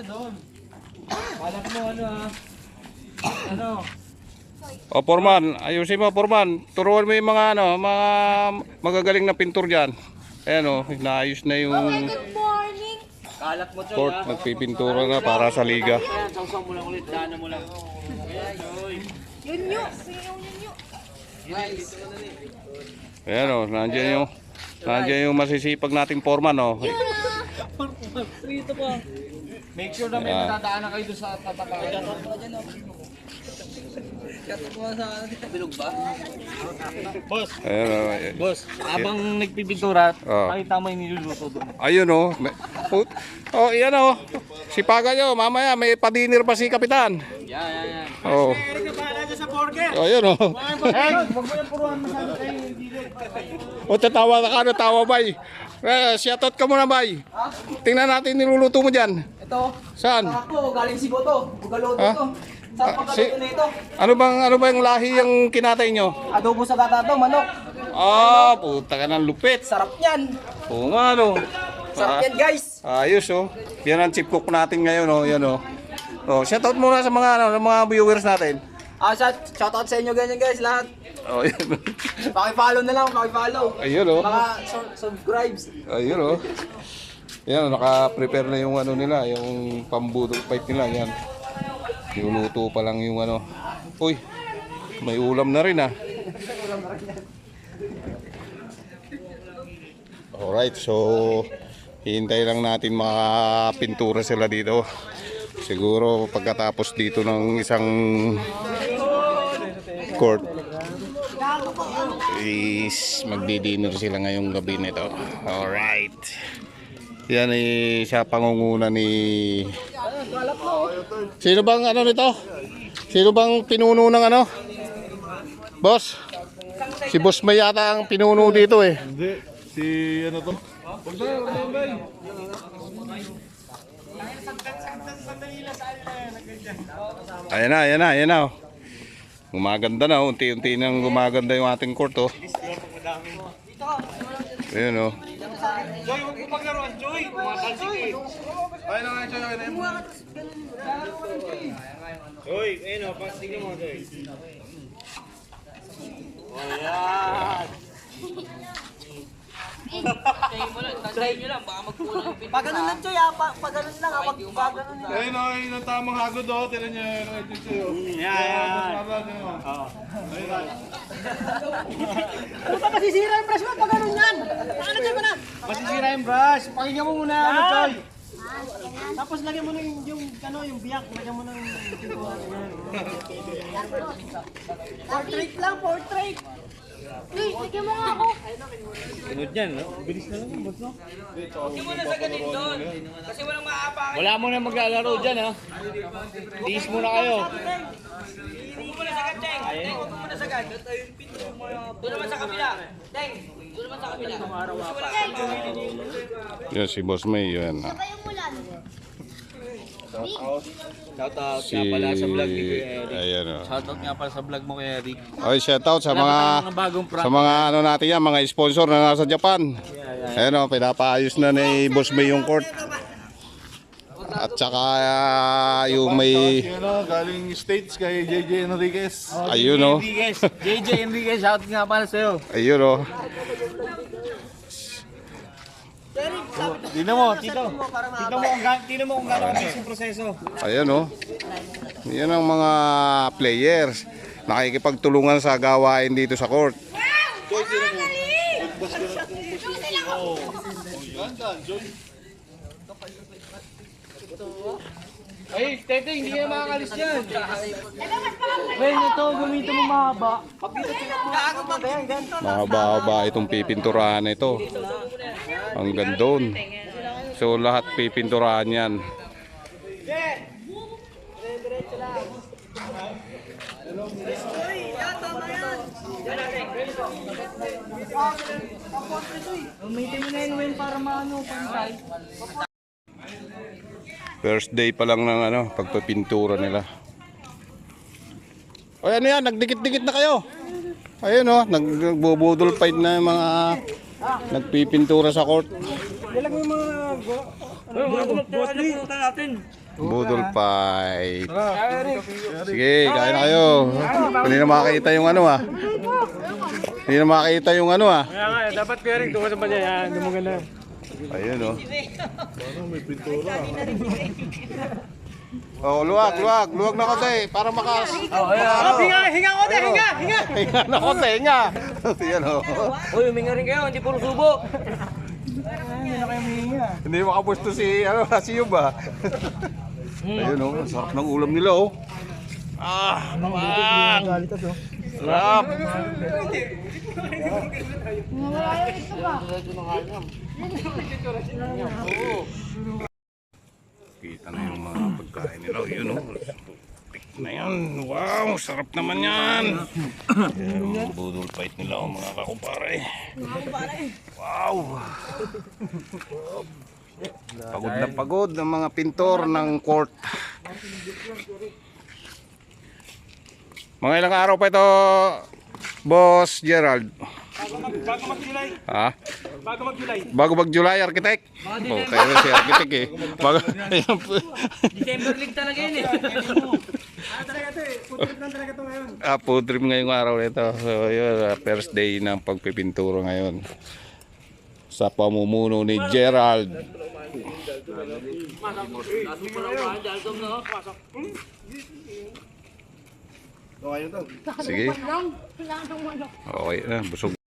Doon. Balak mo ano ah. Ano? O, Forman, ayusin mo, Forman. Turuan mo yung mga, ano, mga magagaling na pintor dyan. Ayan o, naayos na yung Good morning! Kalat mo, court. ah. Nagpipintura na para sa liga. Ayan, sausaw mo lang ulit. Daanan mo lang. Ayan, Choy. Yun yun! Sino yun yun? Ayan o, nandiyan yung, nandiyan yung masisipag nating Forman o. Dito pa. Make sure na may Ayan. matadaanan kayo doon sa tatakayan. Bilog ba? Boss, Ayan o. boss, habang nagpipintura, Oh. makita mo yung niluluto doon. Ayun o. Put- Oh, yan o. Sipagan nyo, mamaya may padinir pa si Kapitan. Yan, yan, yan. Oh. Oh, yun o. Wag mo yung puruan masyado kayo. O, tatawa na ka na, tawa bay. Eh, shoutout ka muna bay. Tingnan natin niluluto mo dyan. Ito, Saan? ako, galing Cebu to. Bugalodo Ha? to. Sa Ah, si- na ito. Ano bang ano bang lahi yung kinatay nyo? Adobo sa gata to, manok. Ah, puta ka ng lupit. Sarap yan. Oo nga no. Sarap yan, guys. Ah, ayos oh. Yan ang chip cook natin ngayon oh, yan oh. Oh, shoutout muna sa mga ano, sa mga viewers natin. Ah, shout, shout out sa inyo ganyan, guys, lahat. Oh, yan. Paki-follow na lang, paki-follow. Ayun oh. Mga su- subscribes. Ayun oh. Yan, naka-prepare na yung ano nila, yung pambudol fight nila, yan. Niluluto pa lang yung ano. Uy, may ulam na rin ah. Alright, so hihintay lang natin makapintura sila dito. Siguro pagkatapos dito ng isang court is magdi-dinner sila ngayong gabi nito. Alright. Yan ay siya pangunguna ni Sino bang ano nito? Sino bang pinuno ng ano? Boss? Si Boss May yata ang pinuno dito eh. Hindi. Si ano to? Ayan na, ayan na, ayan na. oh. Gumaganda na, oh. unti-unti nang gumaganda yung ating court oh. Ayan oh. Uy, ayun o, pas tingnan mo, Joy. Pag ganun lang, Choy, ah. Pa- Pag ganun lang, ah. Pag pag ganun lang. Ayun o, ayun ang tamang hagod o. Tinan niyo yun. Ito sa'yo. Yan. Puta, masisira yung brush mo pag ganun yan. Ano dyan mo na? Yung brush. Pakinggan mo muna, ano, Joy. Tapos lagyan mo na yung, yung, ano, yung biyak. Lagyan mo na yung. Portrait lang, portrait. Uy, lagyan mo nga ako! Sunod yan, no? Bilis na lang yung boss, no? Wala mo na maglalaro dyan, ha? Tiis muna kayo. Yan si Boss May, yan. Sabay umulan. Shoutout Si... nga pala sa vlog ni Kuya Eric. Ayan oh. Shoutout nga pala sa vlog mo, Kuya Eric. Okay, shoutout sa Wala pa mga sa mga ano natin yan, mga sponsor na nasa Japan. Ayan o, pinapaayos na ni Boss May yung court. At saka ah, yung may galing States kay JJ Enriquez. ayun o. Enriquez. JJ Enriquez, shoutout nga pala sa'yo. Ayun o. Tingnan mo, tito. Tingnan mo kung gaano, tingnan mo kung gaano kabilis yung proseso. Ayan o. Yan ang mga players. Nakikipagtulungan sa gawain dito sa court. Ay, tete, hindi na makakalis yan. Ben, ito, gamitin mo mahaba. Mahaba-haba itong pipinturahan ito. Hanggang doon. So lahat pipinturahan yan. Gamitin mo na yun, Wen, para maano, pantay. First day pa lang ng ano, pagpapintura nila. O ano yan, nagdikit-dikit na kayo. Ayun o, nag nagbubudol fight na yung mga nagpipintura sa court. Ilag mo yung mga... Budol fight. Sige, kain na kayo. Hindi na makakita yung ano ah. Hindi na makakita yung ano ah. Kaya nga, dapat kaya rin tuwa sa banya yan. Hindi mo ganda. Ayun oh. Oh, luwag, luwag, luwag na konti para makas. Oh, ayan. Hinga, hinga ko hinga, hinga. Hinga na konti, hinga. Ayan oh. Uy, huminga rin kayo, hindi puro subo. Hindi makapusto si ano, si Yuba. Ayun oh, ang sarap ng ulam nila oh. Ah, ah. Sarap. Kita na yung mga pagkain nila. Yun oh. Tik na yan. Wow, sarap naman yan. Yung budol fight nila oh, mga kakumpare. Wow. Pagod na pagod ang mga pintor ng court. Mga ilang araw pa ito, Boss Gerald. Bago mag-July. Ha? Bago mag-July. Bago mag-July, architect? Oh, tayo si architect eh. Bago, December league talaga yun eh. Ah, talaga ito eh. Putrip lang talaga ito ngayon. ah, food trip ngayong araw nito. So, yun, ah, first day ng pagpipinturo ngayon. Sa pamumuno ni Gerald. Sige. Lang, wala nang manok. Okay na, busog.